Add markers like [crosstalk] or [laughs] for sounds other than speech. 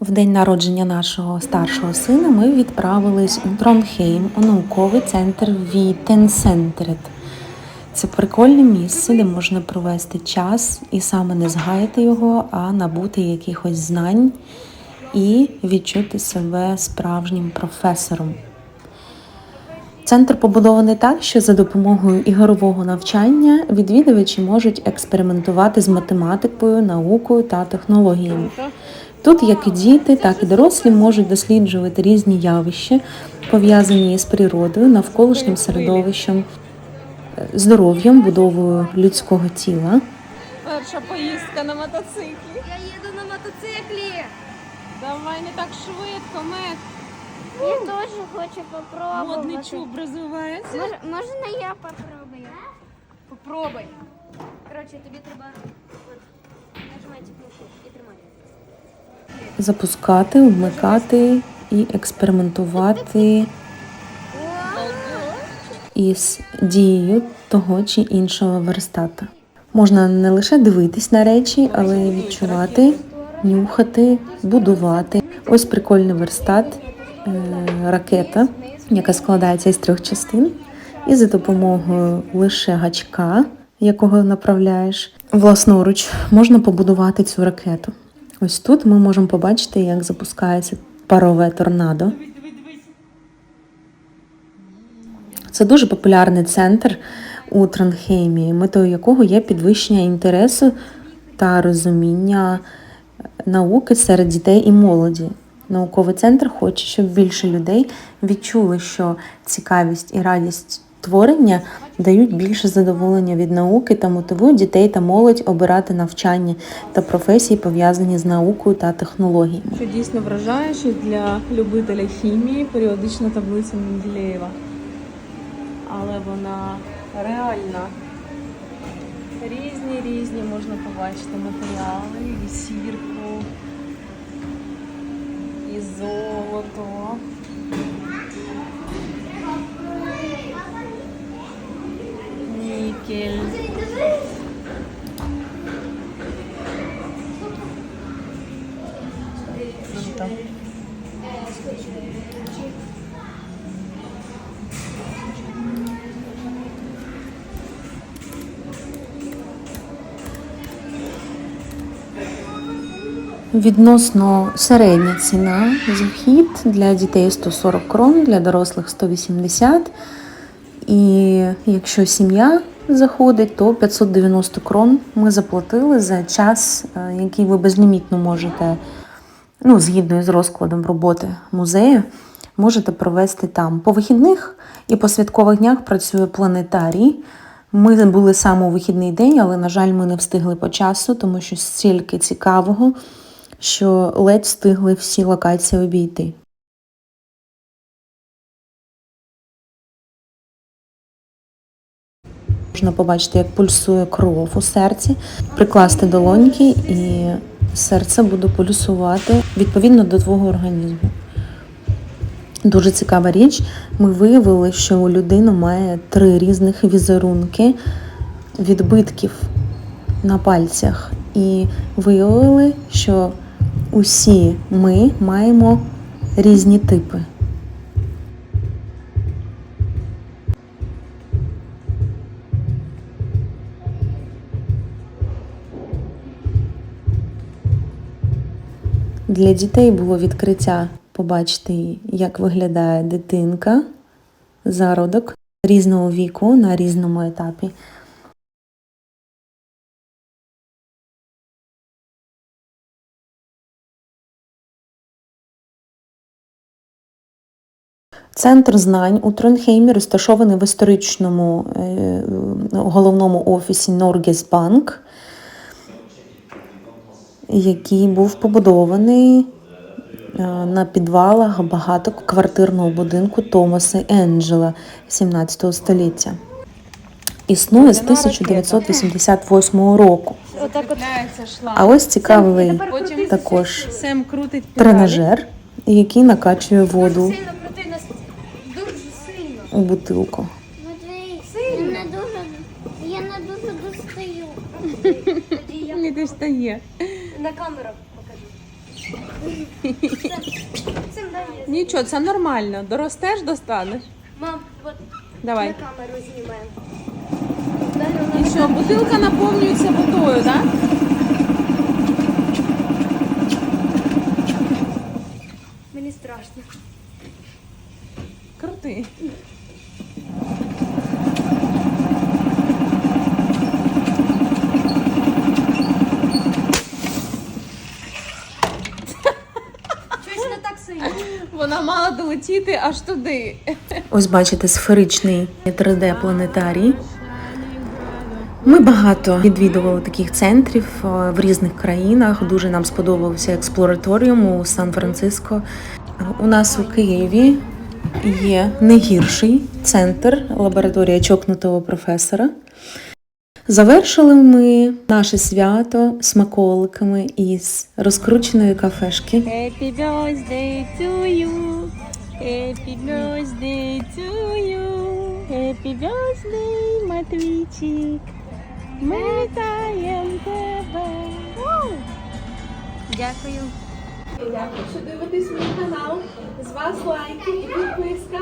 В день народження нашого старшого сина ми відправились у Тронхейм у науковий центр Вітенсентрет. Це прикольне місце, де можна провести час і саме не згаяти його, а набути якихось знань і відчути себе справжнім професором. Центр побудований так, що за допомогою ігрового навчання відвідувачі можуть експериментувати з математикою, наукою та технологіями. Тут як і діти, так і дорослі можуть досліджувати різні явища, пов'язані з природою, навколишнім середовищем, здоров'ям, будовою людського тіла. Перша поїздка на мотоциклі. Я їду на мотоциклі. Давай не так швидко, мед. Я теж хочу попробувати. Модний чуб розвивається. Може, можна я попробую? Попробуй. Коротше, тобі треба от, нажимати кнопку і тримати. Запускати, вмикати і експериментувати із дією того чи іншого верстата. Можна не лише дивитись на речі, але й відчувати, нюхати, будувати. Ось прикольний верстат, е, ракета, яка складається із трьох частин, і за допомогою лише гачка, якого направляєш, власноруч можна побудувати цю ракету. Ось тут ми можемо побачити, як запускається парове торнадо. Це дуже популярний центр у Транхеймі, метою якого є підвищення інтересу та розуміння науки серед дітей і молоді. Науковий центр хоче, щоб більше людей відчули, що цікавість і радість творення дають більше задоволення від науки та мотивують дітей та молодь обирати навчання та професії, пов'язані з наукою та технологіями. Що дійсно вражає, що для любителя хімії періодична таблиця Менделєєва. Але вона реальна. Різні різні можна побачити матеріали, і сірку, і золото. Круто. Відносно середня ціна за вхід для дітей 140 крон, для дорослих 180. І якщо сім'я заходить, то 590 крон ми заплатили за час, е, який ви безлімітно можете, ну, згідно з розкладом роботи музею, можете провести там. По вихідних і по святкових днях працює планетарій. Ми були саме у вихідний день, але, на жаль, ми не встигли по часу, тому що стільки цікавого, що ледь встигли всі локації обійти. Можна побачити, як пульсує кров у серці, прикласти долоньки, і серце буде пульсувати відповідно до твого організму. Дуже цікава річ. Ми виявили, що у людини має три різних візерунки відбитків на пальцях. І виявили, що усі ми маємо різні типи. Для дітей було відкриття побачити, як виглядає дитинка, зародок різного віку на різному етапі. Центр знань у Тронхеймі розташований в історичному е, головному офісі Norges Bank, який був побудований е, на підвалах багатоквартирного будинку Томаса Енджела 17 століття. Існує з 1988 року. А ось цікавий також тренажер, який накачує воду у бутилку. [laughs] Я не дуже, достаю. Не дістає. На камеру покажу. Дай. Нічого, це нормально. Доростеш, достанеш. Мам, от Давай. на камеру знімаємо. І що, бутилка наповнюється водою, так? Мені страшно. Крути. Щось не так сильно. Долетіти аж туди. Ось бачите сферичний 3D-планетарій. Ми багато відвідували таких центрів е, в різних країнах. Дуже нам сподобався експлораторіум у Сан-Франциско. У нас у Києві є не гірший центр лабораторія чокнутого професора. Завершили ми наше свято смаколиками із розкрученої кафешки. Happy birthday to you. Happy birthday to you. Happy birthday, Матвійчик. Ми вітаємо тебе. Дякую. Дякую, що дивитесь мій канал. З вас лайки і підписка.